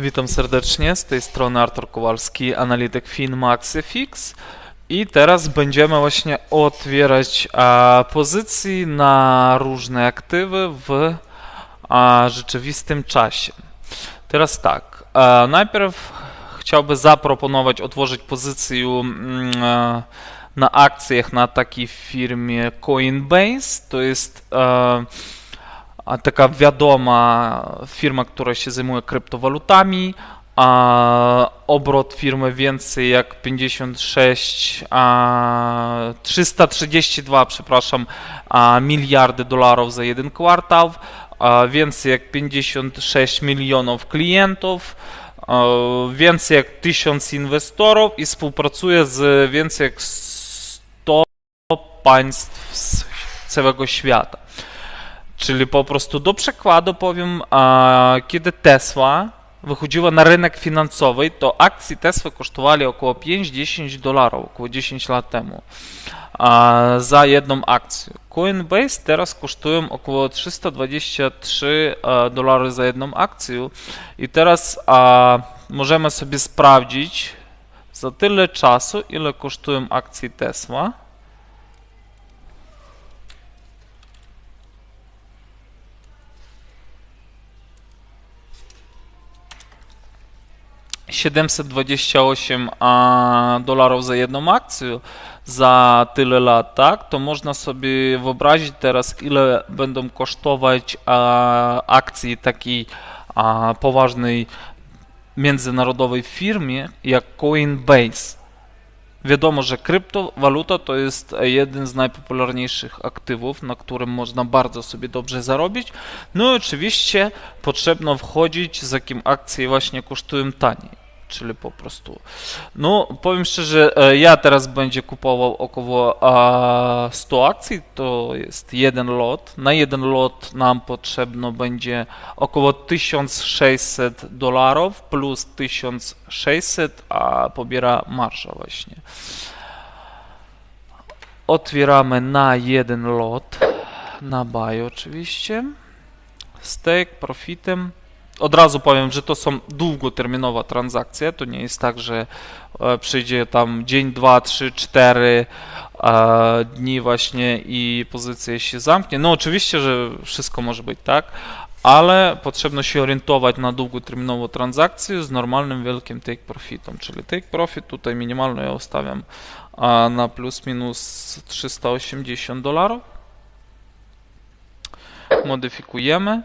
Witam serdecznie, z tej strony Artur Kowalski, analityk FinMaxFX i teraz będziemy właśnie otwierać a, pozycji na różne aktywy w a, rzeczywistym czasie. Teraz tak, a, najpierw chciałbym zaproponować otworzyć pozycję mm, a, na akcjach na takiej firmie Coinbase, to jest a taka wiadoma firma, która się zajmuje kryptowalutami, a obrot firmy więcej jak 56, a 332, przepraszam, a miliardy dolarów za jeden kwartał, a więcej jak 56 milionów klientów, więcej jak 1000 inwestorów i współpracuje z więcej jak 100 państw z całego świata. Czyli po prostu do przykładu powiem, kiedy Tesla wychodziła na rynek finansowy, to akcje Tesla kosztowały około 5-10 dolarów, około 10 lat temu za jedną akcję. Coinbase teraz kosztują około 323 e, dolary za jedną akcję i teraz możemy sobie sprawdzić za tyle czasu, ile kosztują akcje Tesla. 728 a, dolarów za jedną akcję za tyle lat, tak, to można sobie wyobrazić teraz, ile będą kosztować a, akcje takiej poważnej międzynarodowej firmie jak Coinbase. Wiadomo, że kryptowaluta to jest jeden z najpopularniejszych aktywów, na którym można bardzo sobie dobrze zarobić. No i oczywiście potrzebno wchodzić, za kim akcje właśnie kosztują taniej czyli po prostu. No, powiem szczerze, e, ja teraz będzie kupował około a, 100 akcji, to jest jeden lot. Na jeden lot nam potrzebno będzie około 1600 dolarów plus 1600, a pobiera marsza właśnie. Otwieramy na jeden lot, na buy oczywiście. Stake profitem od razu powiem, że to są długoterminowa transakcja. To nie jest tak, że e, przyjdzie tam dzień, dwa, trzy, cztery e, dni właśnie i pozycja się zamknie. No oczywiście, że wszystko może być tak, ale potrzebno się orientować na długoterminową transakcję z normalnym wielkim take profitem. Czyli take profit tutaj minimalny ja ustawiam na plus minus 380 dolarów. Modyfikujemy.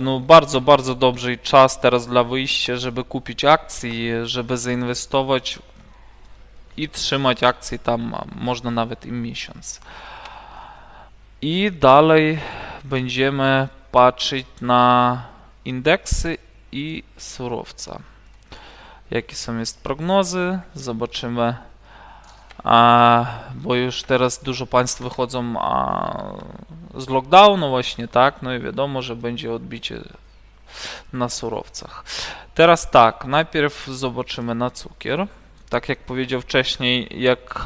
No bardzo, bardzo dobry czas teraz dla wyjścia, żeby kupić akcje, żeby zainwestować i trzymać akcje tam można nawet i miesiąc. I dalej będziemy patrzeć na indeksy i surowca. Jakie są jest prognozy? Zobaczymy bo już teraz dużo państw wychodzą z lockdownu właśnie, tak, no i wiadomo, że będzie odbicie na surowcach. Teraz tak, najpierw zobaczymy na cukier. Tak jak powiedział wcześniej, jak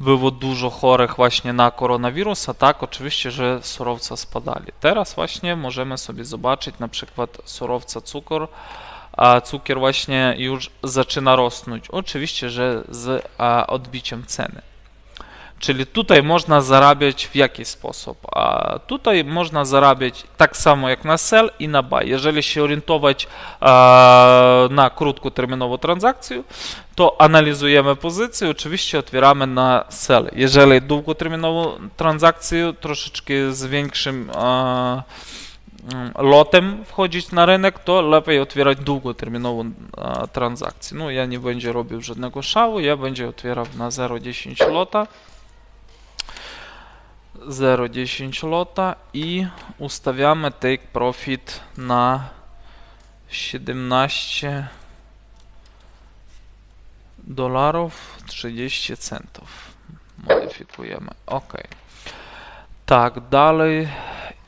było dużo chorych właśnie na koronawirusa, tak, oczywiście, że surowca spadali. Teraz właśnie możemy sobie zobaczyć na przykład surowca cukor, a cukier właśnie już zaczyna rosnąć. Oczywiście, że z odbiciem ceny. Czyli tutaj można zarabiać w jaki sposób? A tutaj można zarabiać tak samo jak na sell i na buy. Jeżeli się orientować na krótkoterminową transakcję, to analizujemy pozycję, oczywiście otwieramy na sell. Jeżeli długoterminową transakcję troszeczkę z większym lotem wchodzić na rynek, to lepiej otwierać długoterminową transakcję. No ja nie będzie robił żadnego szału, ja będzie otwierał na 0,10 lota. 0,10 lota i ustawiamy take profit na 17 dolarów 30 centów. Modyfikujemy. OK. Tak, dalej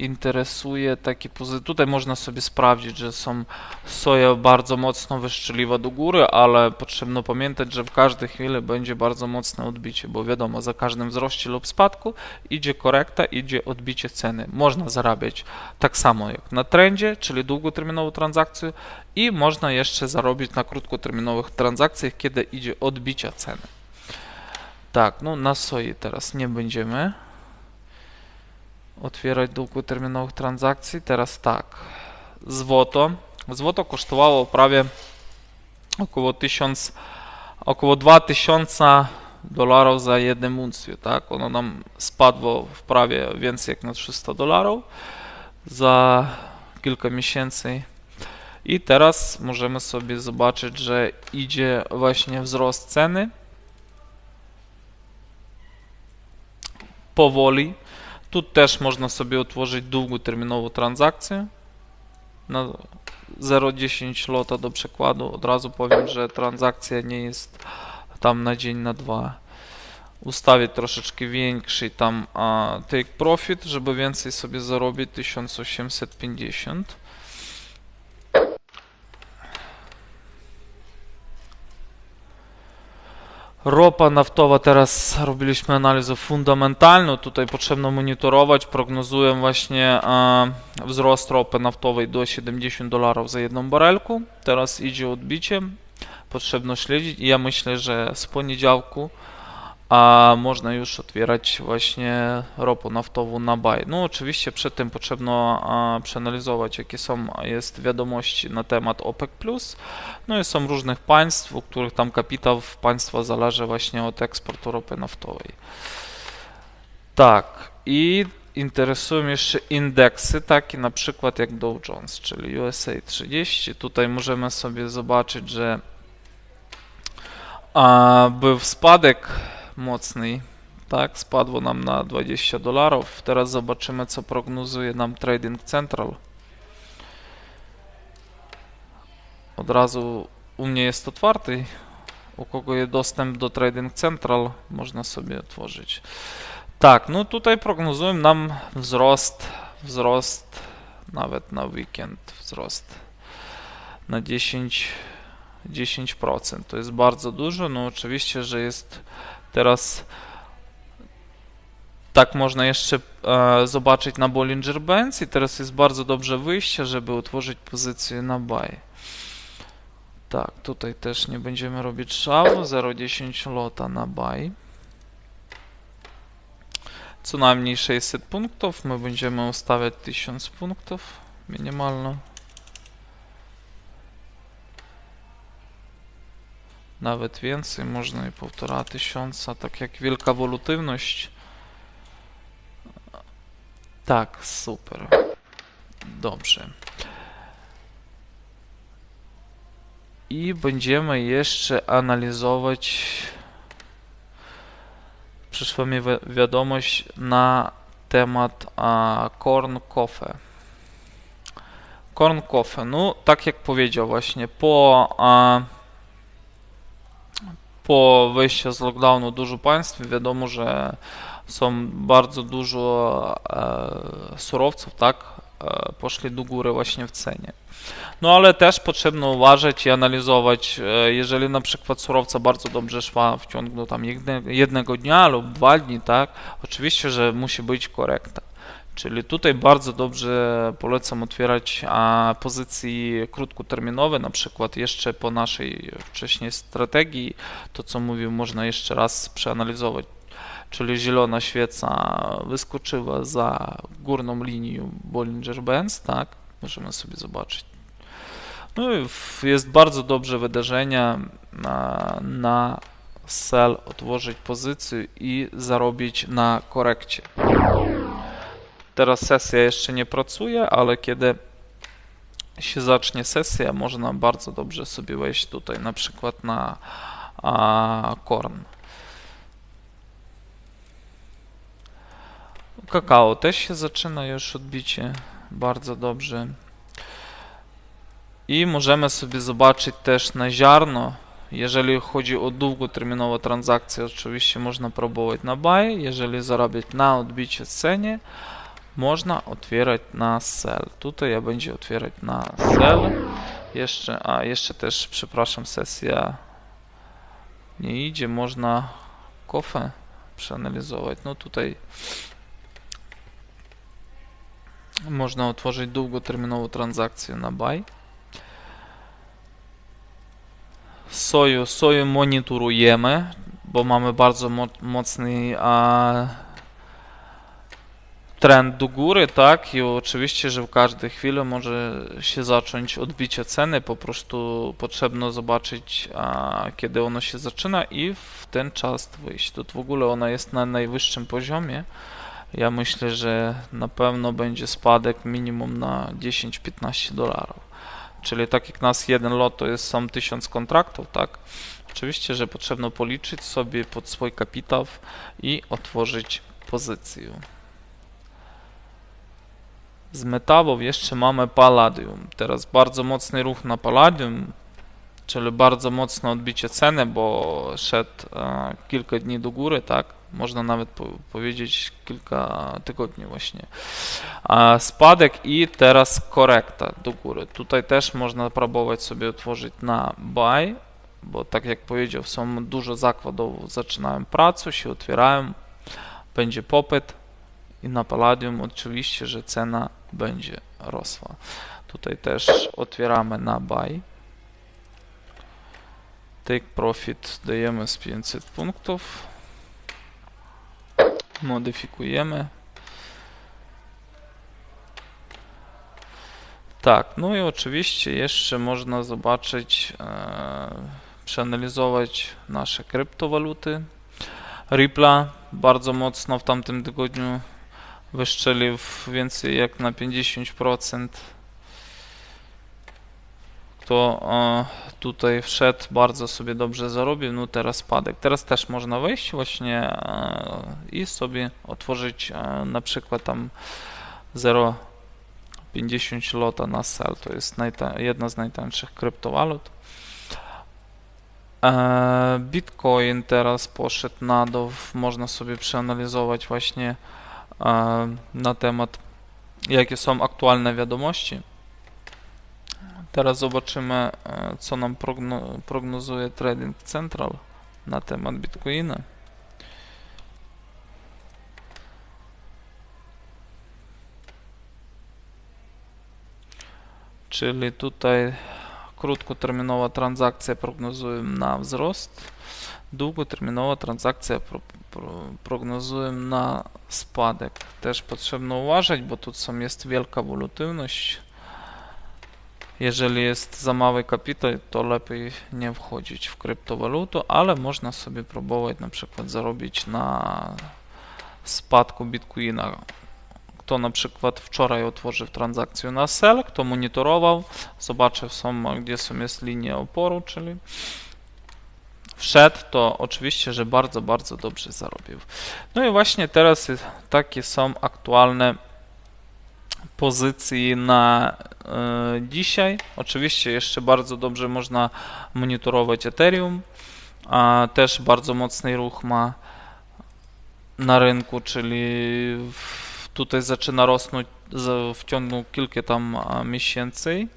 interesuje taki pozytyw. Tutaj można sobie sprawdzić, że są soja bardzo mocno wyszczeliwa do góry, ale potrzebno pamiętać, że w każdej chwili będzie bardzo mocne odbicie, bo wiadomo, za każdym wzroście lub spadku idzie korekta, idzie odbicie ceny. Można zarabiać tak samo jak na trendzie, czyli długoterminową transakcję i można jeszcze zarobić na krótkoterminowych transakcjach, kiedy idzie odbicia ceny. Tak, no na soi teraz nie będziemy otwierać długoterminowych transakcji. Teraz tak, złoto. Złoto kosztowało prawie około 1000, około 2000 dolarów za jedną uncję, tak? Ono nam spadło w prawie więcej jak na 300 dolarów za kilka miesięcy. I teraz możemy sobie zobaczyć, że idzie właśnie wzrost ceny. Powoli. Tu też można sobie otworzyć długoterminową transakcję na 0,10 lota do przykładu. Od razu powiem, że transakcja nie jest tam na dzień, na dwa. Ustawię troszeczkę większy tam a, take profit, żeby więcej sobie zarobić 1850. Ropa naftowa, teraz robiliśmy analizę fundamentalną, tutaj potrzebno monitorować, prognozuję właśnie e, wzrost ropy naftowej do 70 dolarów za jedną barelku, teraz idzie odbicie, potrzebno śledzić. I ja myślę, że z poniedziałku a można już otwierać właśnie ropę naftową na buy. No oczywiście przed tym potrzebno a, przeanalizować jakie są jest wiadomości na temat OPEC+. No i są różnych państw, u których tam kapitał państwa zależy właśnie od eksportu ropy naftowej. Tak, i interesują jeszcze indeksy, takie na przykład jak Dow Jones, czyli USA 30. Tutaj możemy sobie zobaczyć, że a, był spadek mocny. Tak, spadło nam na 20 dolarów. Teraz zobaczymy, co prognozuje nam Trading Central. Od razu u mnie jest otwarty. U kogo jest dostęp do Trading Central, można sobie otworzyć. Tak, no tutaj prognozują nam wzrost, wzrost nawet na weekend, wzrost na 10, 10%. To jest bardzo dużo, no oczywiście, że jest Teraz tak można jeszcze e, zobaczyć na Bollinger Bands i teraz jest bardzo dobrze wyjście, żeby utworzyć pozycję na buy. Tak, tutaj też nie będziemy robić szału, 0,10 lota na buy. Co najmniej 600 punktów, my będziemy ustawiać 1000 punktów minimalno. Nawet więcej, można i półtora tysiąca, tak jak wielka wolutywność. Tak, super. Dobrze. I będziemy jeszcze analizować. Przyszła mi wi wiadomość na temat a, Corn Coffee. Corn no tak jak powiedział właśnie, po a, po wyjściu z lockdownu dużo państw wiadomo, że są bardzo dużo e, surowców, tak, e, poszli do góry właśnie w cenie. No ale też potrzebno uważać i analizować, e, jeżeli na przykład surowca bardzo dobrze szła w ciągu tam jednego dnia lub dwa dni, tak, oczywiście, że musi być korekta. Czyli tutaj bardzo dobrze polecam otwierać pozycje krótkoterminowe, na przykład jeszcze po naszej wcześniej strategii, to co mówił, można jeszcze raz przeanalizować. Czyli zielona świeca wyskoczyła za górną linią Bollinger Bands, tak? Możemy sobie zobaczyć. No i jest bardzo dobrze wydarzenie na, na sell, otworzyć pozycję i zarobić na korekcie. Teraz sesja jeszcze nie pracuje, ale kiedy się zacznie sesja, można bardzo dobrze sobie wejść tutaj na przykład na a, Korn. Kakao też się zaczyna już odbicie bardzo dobrze. I możemy sobie zobaczyć też na ziarno. Jeżeli chodzi o długoterminową transakcję, oczywiście można próbować na buy, jeżeli zarabiać na odbicie cenie, można otwierać na sell. Tutaj ja będzie otwierać na sell. Jeszcze, a jeszcze też, przepraszam, sesja nie idzie, można kofę przeanalizować. No tutaj można otworzyć długoterminową transakcję na buy. Soju, soju monitorujemy, bo mamy bardzo mo mocny a, trend do góry, tak? I oczywiście, że w każdej chwili może się zacząć odbicie ceny, po prostu potrzebno zobaczyć, a, kiedy ono się zaczyna i w ten czas wyjść. To w ogóle ona jest na najwyższym poziomie. Ja myślę, że na pewno będzie spadek minimum na 10-15 dolarów. Czyli tak jak nas jeden lot to jest sam 1000 kontraktów, tak? Oczywiście, że potrzebno policzyć sobie pod swój kapitał i otworzyć pozycję. Z metałów jeszcze mamy palladium. Teraz bardzo mocny ruch na palladium, czyli bardzo mocne odbicie ceny, bo szedł e, kilka dni do góry, tak? Można nawet po powiedzieć kilka tygodni właśnie. E, spadek i teraz korekta do góry. Tutaj też można próbować sobie otworzyć na buy, bo tak jak powiedział, są dużo zakładów, zaczynają pracę, się otwierają, będzie popyt i na palladium oczywiście, że cena będzie rosła. Tutaj też otwieramy na buy. Take profit dajemy z 500 punktów. Modyfikujemy. Tak, no i oczywiście jeszcze można zobaczyć, e, przeanalizować nasze kryptowaluty. Ripple bardzo mocno w tamtym tygodniu wyszczelił więcej jak na 50%. Kto e, tutaj wszedł, bardzo sobie dobrze zarobił, no teraz spadek. Teraz też można wejść właśnie e, i sobie otworzyć e, na przykład tam 0,50 lota na sell. To jest jedna z najtańszych kryptowalut. Bitcoin teraz poszedł na dół, można sobie przeanalizować właśnie na temat jakie są aktualne wiadomości. Teraz zobaczymy, e, co nam progno prognozuje Trading Central na temat Bitcoina. Czyli tutaj krótkoterminowa transakcja prognozuje na wzrost, długoterminowa transakcja pro, pro, prognozuję na spadek. Też potrzebno uważać, bo tu jest wielka wolatylność. Jeżeli jest za mały kapitał, to lepiej nie wchodzić w kryptowalutę, ale można sobie próbować na przykład zarobić na spadku Bitcoina. Kto na przykład wczoraj otworzył transakcję na sell, kto monitorował, zobaczył są, gdzie są jest linie oporu, czyli wszedł, to oczywiście, że bardzo, bardzo dobrze zarobił. No i właśnie teraz takie są aktualne pozycji na e, dzisiaj. Oczywiście jeszcze bardzo dobrze można monitorować Ethereum. A też bardzo mocny ruch ma na rynku, czyli w, tutaj zaczyna rosnąć w ciągu kilku tam miesięcy.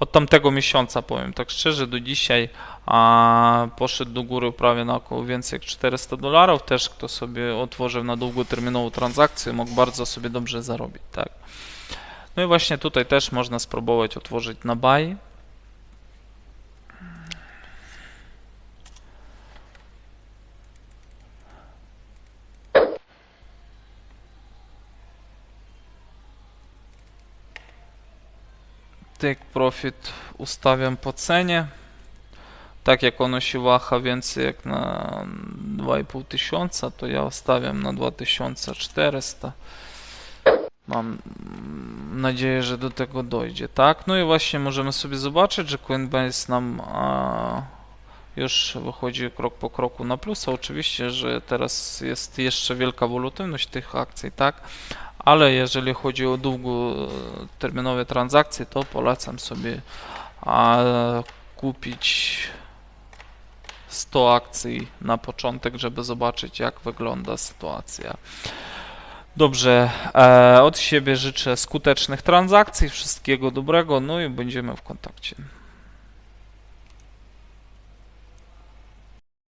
Od tamtego miesiąca powiem tak szczerze, do dzisiaj a poszedł do góry prawie na około więcej jak 400 dolarów. Też kto sobie otworzył na długoterminową transakcję, mógł bardzo sobie dobrze zarobić, tak. No i właśnie tutaj też można spróbować otworzyć na buy. Take profit ustawiam po cenie. Tak jak ono się waha więcej jak na 2,5 tysiąca, to ja ustawiam na 2400. Mam nadzieję, że do tego dojdzie, tak? No i właśnie możemy sobie zobaczyć, że Coinbase nam a, już wychodzi krok po kroku na plus. Oczywiście, że teraz jest jeszcze wielka wolatylność tych akcji, tak? Ale jeżeli chodzi o długoterminowe transakcje, to polecam sobie kupić 100 akcji na początek, żeby zobaczyć jak wygląda sytuacja. Dobrze, e, od siebie życzę skutecznych transakcji, wszystkiego dobrego, no i będziemy w kontakcie.